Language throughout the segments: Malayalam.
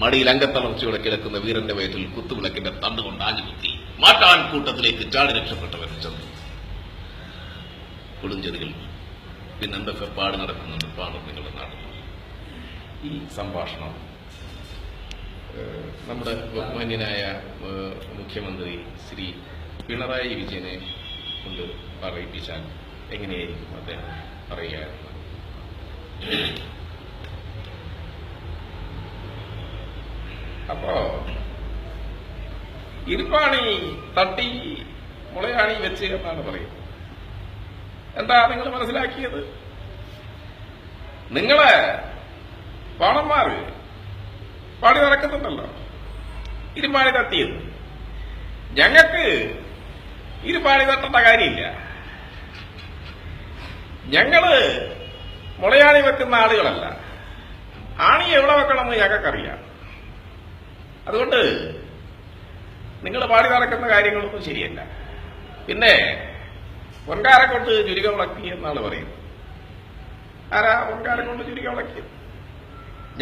മടിയിൽ അംഗത്തളർച്ചയോടെ കിടക്കുന്ന വീരന്റെ വയറ്റിൽ കുത്തുവിളക്കിന്റെ തണ്ടുകൊണ്ട് ആഞ്ഞുകുത്തി മാട്ടാൻ കൂട്ടത്തിലേക്ക് ചാടി രക്ഷപ്പെട്ടവർ ചെന്നു. കൊടുഞ്ചെടികൾ പിന്നെന്തൊക്കെ പാട് നടക്കുന്നുണ്ട്. പാടും നിങ്ങളുടെ നാട്ടിൽ. ഈ സംഭാഷണം നമ്മുടെ ബഹുമാന്യനായ മുഖ്യമന്ത്രി ശ്രീ പിണറായി വിജയനെ കൊണ്ട് പറയിപ്പിച്ചാൽ എങ്ങനെയായിരിക്കും അദ്ദേഹം പറയുകയായിരുന്നു അപ്പോ. ഇരുപ്പാണി തട്ടി മുളയാണി വെച്ച് എന്നാണ് പറയുന്നത്. എന്താ നിങ്ങൾ മനസ്സിലാക്കിയത്? നിങ്ങളെ പാണന്മാര് പാടി നടക്കുന്നുണ്ടല്ലോ. ഇരുപാണി തട്ടിയത്. ഞങ്ങൾക്ക് ഇരുപാണി തട്ടേണ്ട കാര്യമില്ല. ഞങ്ങൾ മുളയാണി വെക്കുന്ന ആളുകളല്ല. ആണി എവിടെ വെക്കണമെന്ന് ഞങ്ങൾക്കറിയാം. അതുകൊണ്ട് നിങ്ങൾ പാടി നടക്കുന്ന കാര്യങ്ങളൊന്നും ശരിയല്ല. പിന്നെ പൊൻകാരെ കൊണ്ട് ചുരുക്ക വിളക്കി എന്നാണ് പറയുന്നത്. ആരാ പൊൻകാരെ കൊണ്ട് ചുരുക്ക വിളക്കിയത്?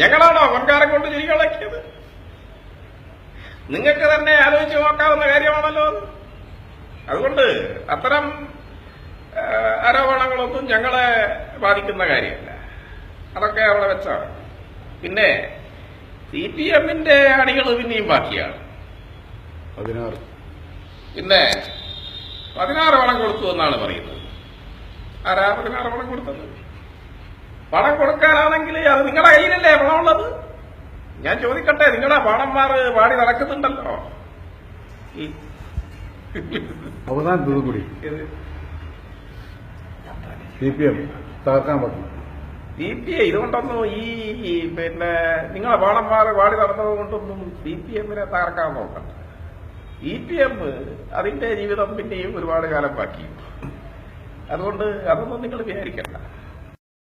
ഞങ്ങളാണോ പൊൻകാരെ കൊണ്ട് ചുരുക്ക വിളക്കിയത്? നിങ്ങൾക്ക് തന്നെ ആലോചിച്ച് നോക്കാവുന്ന കാര്യമാണല്ലോ അതുകൊണ്ട് അത്തരം ആരോപണങ്ങളൊന്നും ഞങ്ങളെ ബാധിക്കുന്ന കാര്യമല്ല. അതൊക്കെ അവിടെ വെച്ചാണ്. പിന്നെ സി പി എമ്മിന്റെ അണികൾ പിന്നെയും ബാക്കിയാണ്. പതിനാറ്. പിന്നെ പതിനാറ് പണം കൊടുത്തു എന്നാണ് പറയുന്നത്. ആരാ പതിനാറ് പണം കൊടുത്തത്? പണം കൊടുക്കാനാണെങ്കിൽ അത് നിങ്ങളുടെ കയ്യിലല്ലേ പണമുള്ളത്? ഞാൻ ചോദിക്കട്ടെ നിങ്ങളുടെ പാണന്മാർ പാടി നടക്കുന്നുണ്ടല്ലോ. അവസാനത്തത് കൂടി. സി പി എം തകർക്കാൻ പറ്റും. സി പി ഐ ഇതുകൊണ്ടൊന്നും ഈ പിന്നെ നിങ്ങളെ പാണന്മാർ വാടി നടന്നത് കൊണ്ടൊന്നും സി പി എമ്മിനെ തകർക്കാൻ നോക്കണം ഇ പി എം അതിന്റെ ജീവിതം പിന്നെയും ഒരുപാട് കാലം ബാക്കി അതുകൊണ്ട് അതൊന്നും നിങ്ങൾ വിചാരിക്കണ്ട.